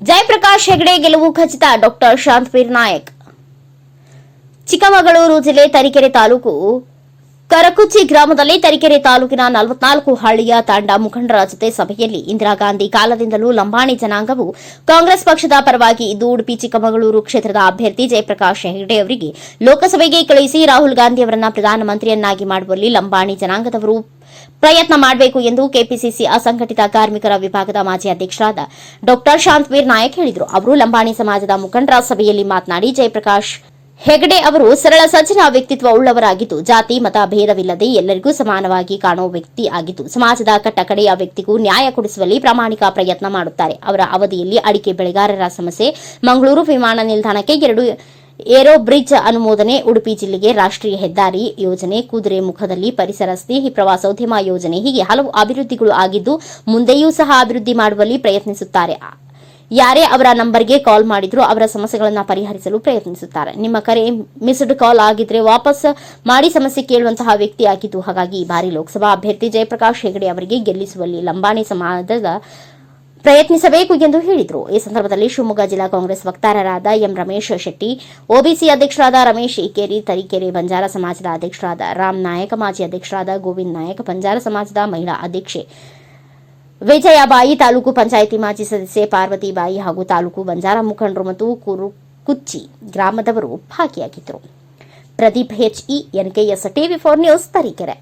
ಜಯಪ್ರಕಾಶ್ ಹೆಗಡೆ ಗೆಲುವು ಖಚಿತ ಡಾಕ್ಟರ್ ಶಾಂತವೀರ್ ನಾಯಕ್. ಚಿಕ್ಕಮಗಳೂರು ಜಿಲ್ಲೆ ತರೀಕೆರೆ ತಾಲೂಕು ಕರಕುಚ್ಚಿ ಗ್ರಾಮದಲ್ಲಿ ತರೀಕೆರೆ ತಾಲೂಕಿನ ನಲವತ್ನಾಲ್ಕು ಹಳ್ಳಿಯ ತಾಂಡ ಮುಖಂಡರ ಜೊತೆ ಸಭೆಯಲ್ಲಿ ಇಂದಿರಾ ಗಾಂಧಿ ಕಾಲದಿಂದಲೂ ಲಂಬಾಣಿ ಜನಾಂಗವು ಕಾಂಗ್ರೆಸ್ ಪಕ್ಷದ ಪರವಾಗಿ ಇದ್ದು ಉಡುಪಿ ಚಿಕ್ಕಮಗಳೂರು ಕ್ಷೇತ್ರದ ಅಭ್ಯರ್ಥಿ ಜಯಪ್ರಕಾಶ್ ಹೆಗಡೆ ಅವರಿಗೆ ಲೋಕಸಭೆಗೆ ಕಳುಹಿಸಿ ರಾಹುಲ್ ಗಾಂಧಿ ಅವರನ್ನು ಪ್ರಧಾನಮಂತ್ರಿಯನ್ನಾಗಿ ಮಾಡುವಲ್ಲಿ ಲಂಬಾಣಿ ಜನಾಂಗದವರು ಪ್ರಯತ್ನ ಮಾಡಬೇಕು ಎಂದು ಕೆಪಿಸಿಸಿ ಅಸಂಘಟಿತ ಕಾರ್ಮಿಕರ ವಿಭಾಗದ ಮಾಜಿ ಅಧ್ಯಕ್ಷರಾದ ಡಾಕ್ಟರ್ ಶಾಂತವೀರ್ ನಾಯಕ್ ಹೇಳಿದರು. ಅವರು ಲಂಬಾಣಿ ಸಮಾಜದ ಮುಖಂಡರ ಸಭೆಯಲ್ಲಿ ಮಾತನಾಡಿ, ಜಯಪ್ರಕಾಶ್ ಹೆಗಡೆ ಅವರು ಸರಳ, ಸಜ್ಜನ ವ್ಯಕ್ತಿತ್ವ ಉಳ್ಳವರಾಗಿದ್ದು, ಜಾತಿ, ಮತ ಭೇದವಿಲ್ಲದೆ ಎಲ್ಲರಿಗೂ ಸಮಾನವಾಗಿ ಕಾಣುವ ವ್ಯಕ್ತಿ ಆಗಿದ್ದು, ಸಮಾಜದ ಕಟ್ಟಕಡೆಯ ವ್ಯಕ್ತಿಗೂ ನ್ಯಾಯ ಕೊಡಿಸುವಲ್ಲಿ ಪ್ರಾಮಾಣಿಕ ಪ್ರಯತ್ನ ಮಾಡುತ್ತಾರೆ. ಅವರ ಅವಧಿಯಲ್ಲಿ ಅಡಿಕೆ ಬೆಳೆಗಾರರ ಸಮಸ್ಯೆ, ಮಂಗಳೂರು ವಿಮಾನ ನಿಲ್ದಾಣಕ್ಕೆ ಎರಡು ಏರೋ ಬ್ರಿಡ್ಜ್ ಅನುಮೋದನೆ, ಉಡುಪಿ ಜಿಲ್ಲೆಗೆ ರಾಷ್ಟ್ರೀಯ ಹೆದ್ದಾರಿ ಯೋಜನೆ, ಕುದುರೆ ಮುಖದಲ್ಲಿ ಪರಿಸರ ಸ್ನೇಹಿ ಪ್ರವಾಸೋದ್ಯಮ ಯೋಜನೆ, ಹೀಗೆ ಹಲವು ಅಭಿವೃದ್ಧಿಗಳು ಆಗಿದ್ದು ಮುಂದೆಯೂ ಸಹ ಅಭಿವೃದ್ಧಿ ಮಾಡುವಲ್ಲಿ ಪ್ರಯತ್ನಿಸುತ್ತಾರೆ. ಯಾರೇ ಅವರ ನಂಬರ್ಗೆ ಕಾಲ್ ಮಾಡಿದ್ರು ಅವರ ಸಮಸ್ಯೆಗಳನ್ನು ಪರಿಹರಿಸಲು ಪ್ರಯತ್ನಿಸುತ್ತಾರೆ. ನಿಮ್ಮ ಕರೆ ಮಿಸ್ಡ್ ಕಾಲ್ ಆಗಿದ್ರೆ ವಾಪಸ್ ಮಾಡಿ ಸಮಸ್ಯೆ ಕೇಳುವಂತಹ ವ್ಯಕ್ತಿ ಆಗಿದ್ದು ಹಾಗಾಗಿ ಈ ಬಾರಿ ಲೋಕಸಭಾ ಅಭ್ಯರ್ಥಿ ಜಯಪ್ರಕಾಶ್ ಹೆಗಡೆ ಅವರಿಗೆ ಗೆಲ್ಲಿಸುವಲ್ಲಿ ಲಂಬಾಣಿ ಸಮಾಜದ ಪ್ರಯತ್ನಿಸಬೇಕು ಎಂದು ಹೇಳಿದರು. ಈ ಸಂದರ್ಭದಲ್ಲಿ ಶಿವಮೊಗ್ಗ ಜಿಲ್ಲಾ ಕಾಂಗ್ರೆಸ್ ವಕ್ತಾರರಾದ ಎಂ ರಮೇಶ್ ಶೆಟ್ಟಿ, ಒಬಿಸಿ ಅಧ್ಯಕ್ಷರಾದ ರಮೇಶ್ ಇಕೇರಿ ತರೀಕೆರೆ ಬಂಜಾರ ಸಮಾಜದ ಅಧ್ಯಕ್ಷರಾದ ರಾಮ್ ನಾಯಕ, ಮಾಜಿ ಅಧ್ಯಕ್ಷರಾದ ಗೋವಿಂದ್ ನಾಯಕ, ಬಂಜಾರ ಸಮಾಜದ ಮಹಿಳಾ ಅಧ್ಯಕ್ಷೆ ವಿಜಯಬಾಯಿ, ತಾಲೂಕು ಪಂಚಾಯಿತಿ ಮಾಜಿ ಸದಸ್ಯೆ ಪಾರ್ವತಿಬಾಯಿ ಹಾಗೂ ತಾಲೂಕು ಬಂಜಾರ ಮುಖಂಡರು ಮತ್ತು ಕುರುಕುಚ್ಚಿ ಗ್ರಾಮದವರು ಭಾಗಿಯಾಗಿದ್ದರು. Pradeep HE NKS TV four news Tarikere.